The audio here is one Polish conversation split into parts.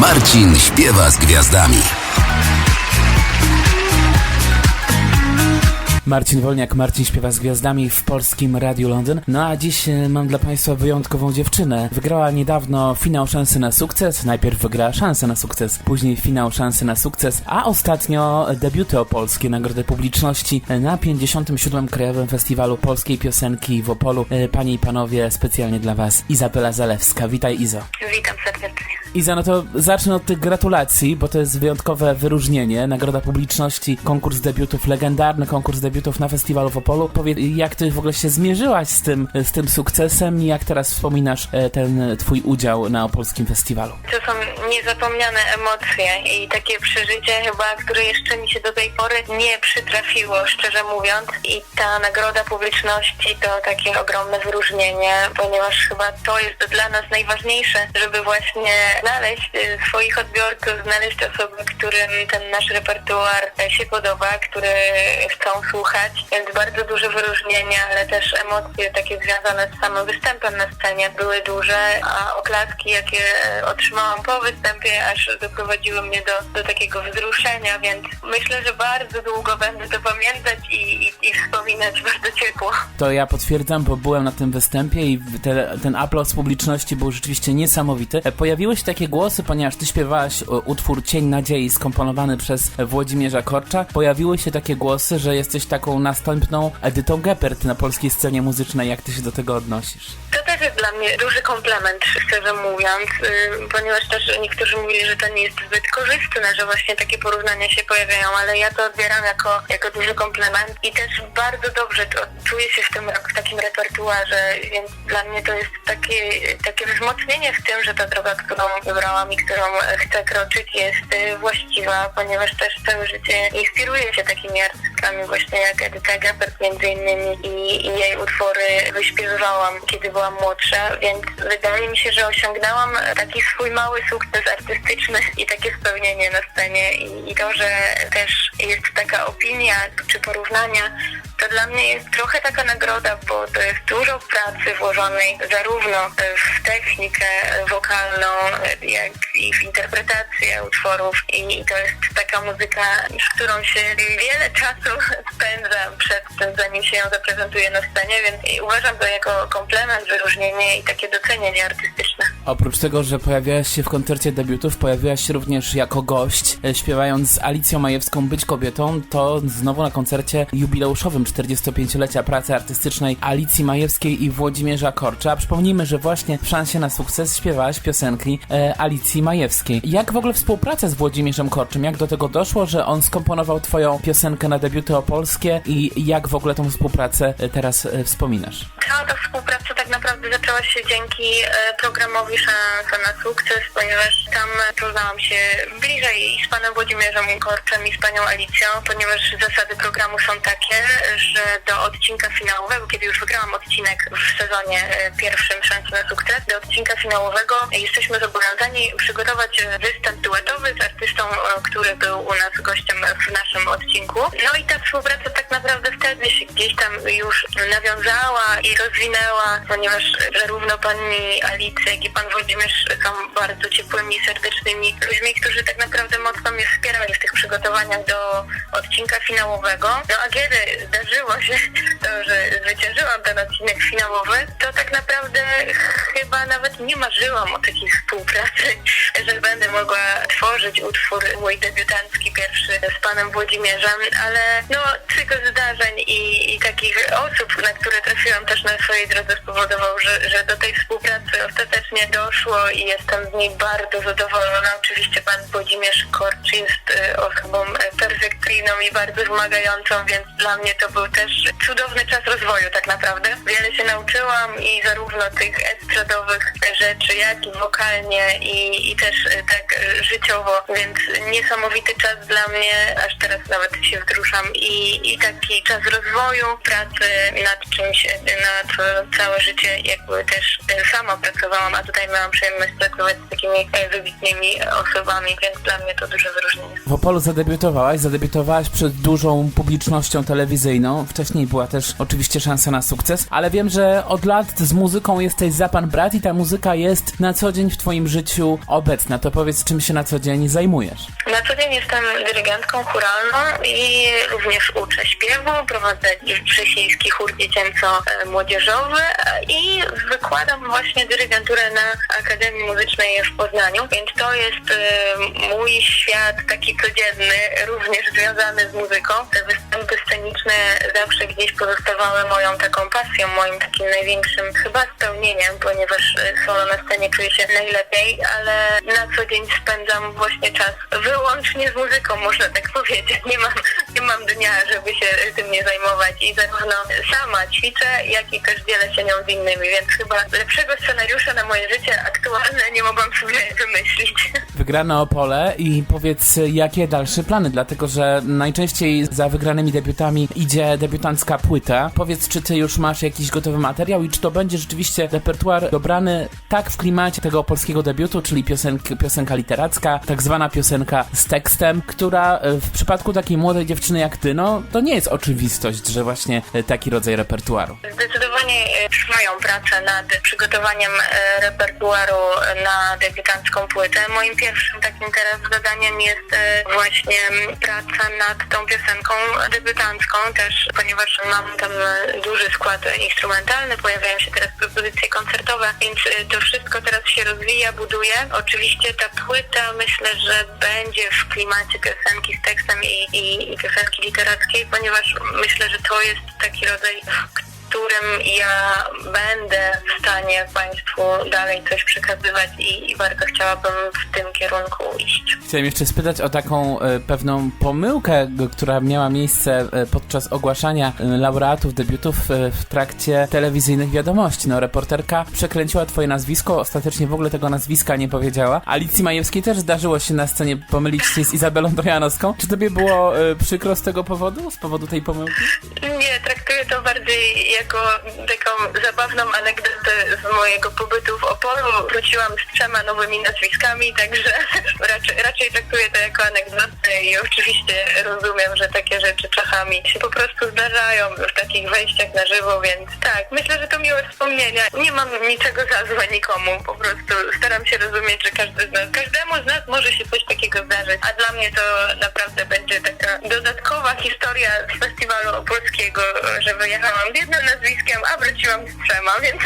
Marcin śpiewa z gwiazdami. Marcin Wolniak, Marcin śpiewa z gwiazdami w polskim Radiu Londyn. No a dziś e, mam dla Państwa wyjątkową dziewczynę. Wygrała niedawno finał szansy na sukces. Najpierw wygrała szansę na sukces, później finał szansy na sukces, a ostatnio debiuty opolskie, nagrodę publiczności na 57. Krajowym Festiwalu Polskiej Piosenki w Opolu. E, Panie i Panowie, specjalnie dla Was Izabela Zalewska. Witaj Izo. Witam serdecznie. Iza, no to zacznę od tych gratulacji, bo to jest wyjątkowe wyróżnienie. Nagroda publiczności, konkurs debiutów, legendarny konkurs debiutów na festiwalu w Opolu. Powiedz, jak ty w ogóle się zmierzyłaś z tym, z tym sukcesem i jak teraz wspominasz e, ten twój udział na opolskim festiwalu? To są niezapomniane emocje i takie przeżycie chyba, które jeszcze mi się do tej pory nie przytrafiło, szczerze mówiąc. I ta nagroda publiczności to takie ogromne wyróżnienie, ponieważ chyba to jest dla nas najważniejsze, żeby właśnie znaleźć y, swoich odbiorców, znaleźć osoby, którym ten nasz repertuar e, się podoba, które chcą słuchać. Więc bardzo duże wyróżnienie, ale też emocje takie związane z samym występem na scenie były duże, a oklaski, jakie e, otrzymałam po występie, aż doprowadziły mnie do, do takiego wzruszenia, więc myślę, że bardzo długo będę to pamiętać i, i, i wspominać bardzo ciepło. To ja potwierdzam, bo byłem na tym występie i te, ten aplauz publiczności był rzeczywiście niesamowity. E, Pojawiły się takie głosy, ponieważ ty śpiewałaś o, utwór Cień Nadziei skomponowany przez Włodzimierza Korcza. Pojawiły się takie głosy, że jesteś taką następną Edytą Geppert na polskiej scenie muzycznej. Jak ty się do tego odnosisz? Też jest dla mnie duży komplement, szczerze mówiąc, yy, ponieważ też niektórzy mówili, że to nie jest zbyt korzystne, że właśnie takie porównania się pojawiają, ale ja to odbieram jako, jako duży komplement i też bardzo dobrze czuję się w tym w takim repertuarze, więc dla mnie to jest takie, takie wzmocnienie w tym, że ta droga, którą wybrałam i którą chcę kroczyć jest y, właściwa, ponieważ też całe życie inspiruję się takimi artystkami właśnie jak Edyta między innymi i, i jej utwory wyśpiewywałam, kiedy byłam młodsza, więc wydaje mi się, że osiągnęłam taki swój mały sukces artystyczny i takie spełnienie na scenie i, i to, że też jest taka opinia czy porównania, to dla mnie jest trochę taka nagroda, bo to jest dużo pracy włożonej zarówno w technikę wokalną, jak i w interpretację utworów i to jest taka muzyka, z którą się wiele czasu spędza przed tym, zanim się ją zaprezentuje na scenie, więc uważam to jako komplement, wyróżnienie i takie docenienie artystyczne. Oprócz tego, że pojawiałaś się w koncercie debiutów, pojawiałaś się również jako gość, e, śpiewając z Alicją Majewską Być Kobietą, to znowu na koncercie jubileuszowym 45-lecia pracy artystycznej Alicji Majewskiej i Włodzimierza Korcza. Przypomnijmy, że właśnie w szansie na sukces śpiewałaś piosenki e, Alicji Majewskiej. Jak w ogóle współpraca z Włodzimierzem Korczym? Jak do tego doszło, że on skomponował twoją piosenkę na debiuty opolskie i jak w ogóle tą współpracę e, teraz e, wspominasz? Cała ta współpraca tak naprawdę zaczęła się dzięki e, programowi Szansa na Sukces, ponieważ tam poznałam się bliżej z panem Włodzimierzem Korczem i z panią Alicją, ponieważ zasady programu są takie, że do odcinka finałowego, kiedy już wygrałam odcinek w sezonie e, pierwszym Szansy na Sukces, do odcinka finałowego jesteśmy zobowiązani przygotować e, występ duetowy z artystą, e, który był u nas gościem w naszym odcinku. No i ta współpraca tak naprawdę wtedy się gdzieś tam już nawiązała i rozwinęła, ponieważ zarówno pani Alicja, jak i pan Włodzimierz są bardzo ciepłymi, serdecznymi ludźmi, którzy tak naprawdę mocno mnie wspierali w tych przygotowaniach do odcinka finałowego. No a kiedy zdarzyło się to, że zwyciężyłam ten odcinek finałowy, to tak naprawdę chyba nawet nie marzyłam o takiej współpracy, że będę mogła tworzyć utwór mój debiutancki pierwszy z panem Włodzimierzem, ale no cykl zdarzeń i, i takich osób, na które trafiłam też na swojej drodze spowodował, że, że do tej współpracy ostatecznie doszło i jestem z niej bardzo zadowolona. Oczywiście pan Włodzimierz Korcz jest y, osobą y, perfekcyjną i bardzo wymagającą, więc dla mnie to był też cudowny czas rozwoju tak naprawdę. Wiele się nauczyłam i zarówno tych estradowych rzeczy, jak i wokalnie i, i też y, tak życiowo, więc niesamowity czas dla mnie, aż teraz nawet się wzruszam i, i taki czas rozwoju, pracy nad czymś, nad całe życie jakby też sama pracowałam, a tutaj miałam przyjemność pracować z takimi y, wybitnymi osobami, więc dla mnie to duże wyróżnienie. W Opolu zadebiutowałaś, zadebiutowałaś przed dużą publicznością telewizyjną. Wcześniej była też oczywiście szansa na sukces, ale wiem, że od lat z muzyką jesteś za pan brat i ta muzyka jest na co dzień w twoim życiu obecna. To powiedz, czym się na co dzień zajmujesz. Na co dzień jestem dyrygentką churalną i również uczę śpiewu, prowadzę wrzesiński chór dziecięco-młodzieżowy i wykładam właśnie dyrygenturę na Akademii Muzycznej w Poznaniu, więc to jest e, mój świat taki codzienny, również związany z muzyką. Te występy sceniczne zawsze gdzieś pozostawały moją taką pasją, moim takim największym chyba spełnieniem, ponieważ e, solo na scenie czuję się najlepiej, ale na co dzień spędzam właśnie czas wyłącznie z muzyką, można tak powiedzieć. Nie mam, nie mam dnia, żeby się tym nie zajmować i zarówno sama ćwiczę, jak i też dzielę się nią z innymi, więc chyba lepszego scenariusza na moje życie aktualne nie mogłam sobie wymyślić. Wygrane Opole i powiedz, jakie dalsze plany, dlatego że najczęściej za wygranymi debiutami idzie debiutancka płyta. Powiedz, czy ty już masz jakiś gotowy materiał i czy to będzie rzeczywiście repertuar dobrany tak w klimacie tego polskiego debiutu, czyli piosenka literacka, tak zwana piosenka z tekstem, która e, w przypadku takiej młodej dziewczyny jak ty, no to nie jest oczywistość, że właśnie e, taki rodzaj repertuaru. Zdecydowanie e, trwają prace nad przygotowaniem repertuaru na debiutancką płytę. Moim pierwszym takim teraz zadaniem jest e, właśnie praca nad tą piosenką debiutancką też, ponieważ mam tam e, duży skład instrumentalny, pojawiają się teraz propozycje koncertowe, więc e, to wszystko teraz się rozwija, buduje. Oczywiście ta płyta myślę, że będzie w klimacie piosenki z tekstem i, i, i piosenki literackiej, ponieważ myślę, że to jest taki rodzaj którym ja będę w stanie Państwu dalej coś przekazywać i, i bardzo chciałabym w tym kierunku iść. Chciałem jeszcze spytać o taką e, pewną pomyłkę, która miała miejsce e, podczas ogłaszania e, laureatów debiutów w trakcie telewizyjnych wiadomości. No, reporterka przekręciła twoje nazwisko, ostatecznie w ogóle tego nazwiska nie powiedziała. Alicji Majewskiej też zdarzyło się na scenie pomylić się z Izabelą Trojanowską. Czy tobie było przykro z tego powodu, z powodu tej pomyłki? Nie, traktuję to bardziej jako taką zabawną anegdotę z mojego pobytu w Opolu. Wróciłam z trzema nowymi nazwiskami, także raczej, raczej traktuję to jako anegdotę i oczywiście rozumiem, że takie rzeczy czasami się po prostu zdarzają w takich wejściach na żywo, więc tak, myślę, że to miłe wspomnienia. Nie mam niczego za złe nikomu, po prostu staram się rozumieć, że każdy z nas, każdemu z nas może się coś takiego zdarzyć, a dla mnie to naprawdę będzie taka dodatkowa historia z festiwalu opolskiego, że wyjechałam z jednym nazwiskiem, a wróciłam z trzema, więc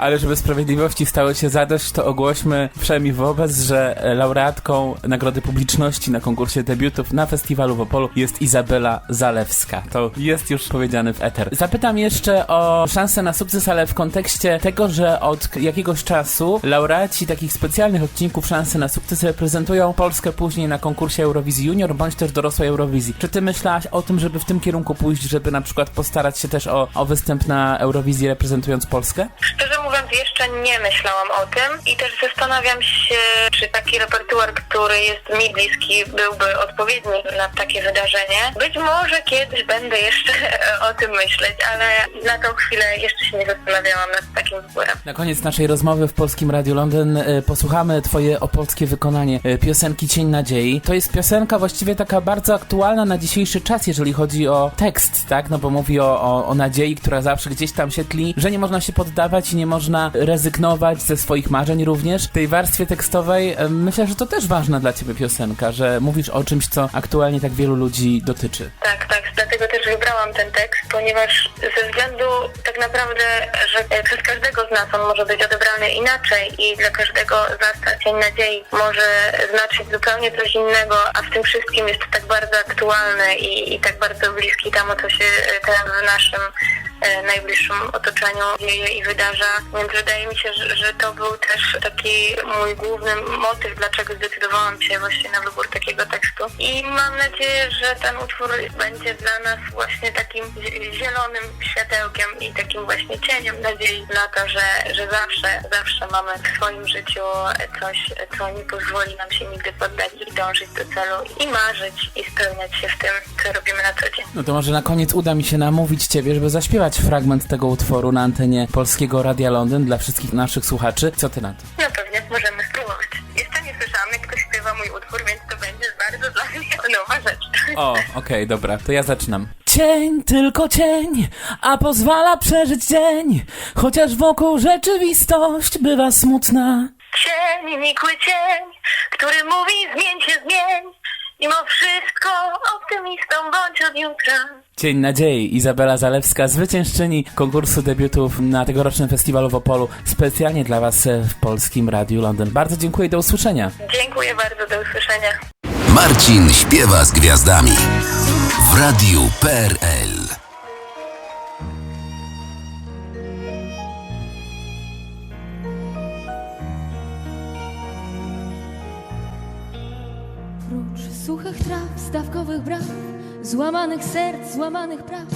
Ale żeby sprawiedliwości stało się zadość, to ogłośmy wszemi wobec, że e, laureatką Nagrody Publiczności na konkursie debiutów na festiwalu w Opolu jest Izabela Zalewska. To jest już powiedziane w eter. Zapytam jeszcze o szansę na sukces, ale w kontekście tego, że od jakiegoś czasu laureaci takich specjalnych odcinków szansy na sukces reprezentują Polskę później na konkursie Eurowizji Junior bądź też dorosłej Eurowizji. Czy ty myślałaś o tym, żeby w tym kierunku pójść, żeby na przykład postarać się też o, o występ na Eurowizji reprezentując Polskę? Szczerze mówiąc, jeszcze nie myślałam o tym i też zastanawiam się, czy taki repertuar, który jest mi bliski, byłby odpowiedni na takie wydarzenie. Być może kiedyś będę jeszcze o tym myśleć, ale na tą chwilę jeszcze się nie zastanawiałam nad takim wyborem. Na koniec naszej rozmowy w Polskim Radiu Londyn e, posłuchamy twoje opolskie wykonanie e, piosenki Cień Nadziei. To jest piosenka właściwie taka bardzo aktualna na dzisiejszy czas, jeżeli chodzi o tekst, tak? No bo mówi o, o, o nadziei, która zawsze gdzieś tam się tli, że nie można się poddawać i nie można rezygnować ze swoich marzeń również. W tej warstwie tekstowej e, myślę, że to też ważna dla ciebie piosenka, że mówisz o czymś, co aktualnie tak wielu ludzi dotyczy. Tak, tak, dlatego też wybrałam ten tekst, ponieważ ze względu tak naprawdę, że przez każdego z nas on może być odebrany inaczej i dla każdego z nas ta cień nadziei może znaczyć zupełnie coś innego, a w tym wszystkim jest tak bardzo aktualny i, i tak bardzo bliski temu, co się teraz w naszym najbliższym otoczeniu dzieje i wydarza. Więc wydaje mi się, że, że to był też taki mój główny motyw, dlaczego zdecydowałam się właśnie na wybór takiego tekstu. I mam nadzieję, że ten utwór będzie dla nas właśnie takim zie- zielonym światełkiem i takim właśnie cieniem nadziei na to, że, że zawsze, zawsze mamy w swoim życiu coś, co nie pozwoli nam się nigdy poddać i dążyć do celu i marzyć i spełniać się w tym, co robimy na co dzień. No to może na koniec uda mi się namówić ciebie, żeby zaśpiewać fragment tego utworu na antenie Polskiego Radia Londyn dla wszystkich naszych słuchaczy. Co ty na to? No pewnie, możemy spróbować. Jeszcze nie słyszałam, jak ktoś śpiewa mój utwór, więc to będzie bardzo dla mnie nowa rzecz. O, okej, dobra, to ja zaczynam. Cień, tylko cień, a pozwala przeżyć dzień, chociaż wokół rzeczywistość bywa smutna. Cień, nikły cień, Mimo wszystko optymistą bądź od jutra. Dzień nadziei. Izabela Zalewska, zwyciężczyni konkursu debiutów na tegorocznym festiwalu w Opolu. Specjalnie dla Was e, w Polskim Radiu Londyn. Bardzo dziękuję do usłyszenia. Dziękuję bardzo, do usłyszenia. Marcin śpiewa z gwiazdami. W radiu PRL. Prócz suchych traw, stawkowych braw, złamanych serc, złamanych praw,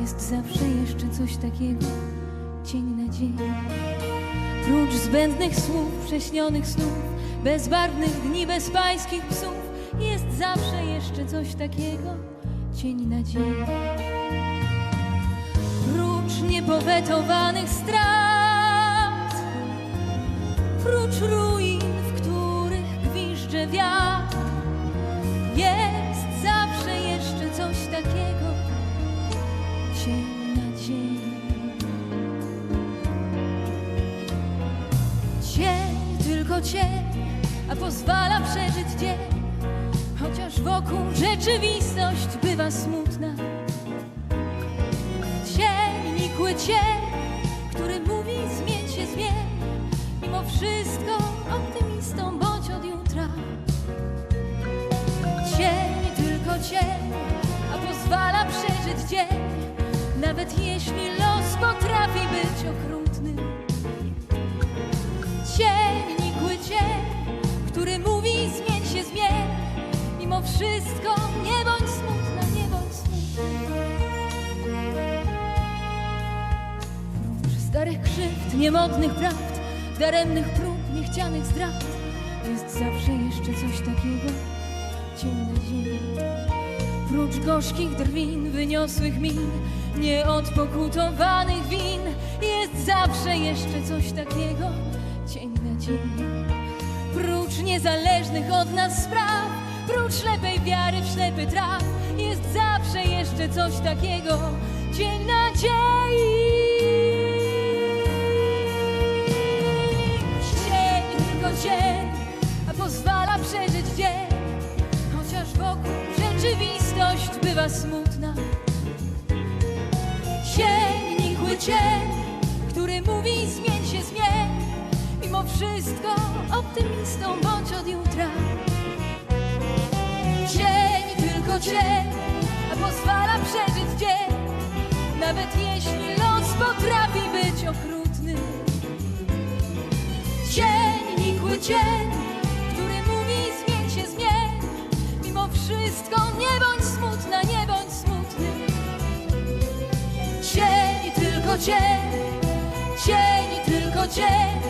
jest zawsze jeszcze coś takiego, cień nadziei. Prócz zbędnych słów, prześnionych snów, bezbarwnych dni, bezpańskich psów, jest zawsze jeszcze coś takiego, cień nadziei. Prócz niepowetowanych strat, prócz ruin, w których gwizdże wiatr, jest zawsze jeszcze coś takiego, cień nadziei. Cień, tylko cień, a pozwala przeżyć dzień, chociaż wokół rzeczywistość bywa smutna. Cień, nikły cień, który mówi zmień się, zmień, mimo wszystko optymistą bądź od jutra. Tylko cień, a pozwala przeżyć dzień, nawet jeśli los potrafi być okrutny. Cień, nikły cień, który mówi zmień się, zmień, mimo wszystko nie bądź smutna, nie bądź smutna. Prócz starych krzywd, niemodnych prawd, daremnych prób, niechcianych zdrad, jest zawsze jeszcze coś takiego, cień nadziei. Prócz gorzkich drwin, wyniosłych min, nieodpokutowanych win, jest zawsze jeszcze coś takiego, cień nadziei. Prócz niezależnych od nas spraw, prócz ślepej wiary w ślepy traf, jest zawsze jeszcze coś takiego, cień nadziei. Rzeczywistość bywa smutna. Cień, nikły cień, który mówi zmień się, zmień, mimo wszystko optymistą bądź od jutra. Cień, tylko cień, a pozwala przeżyć dzień, nawet jeśli los potrafi być okrutny. Cień, nikły cień, wszystko nie bądź smutna, nie bądź smutny. Cień, tylko cień, cień, tylko cień,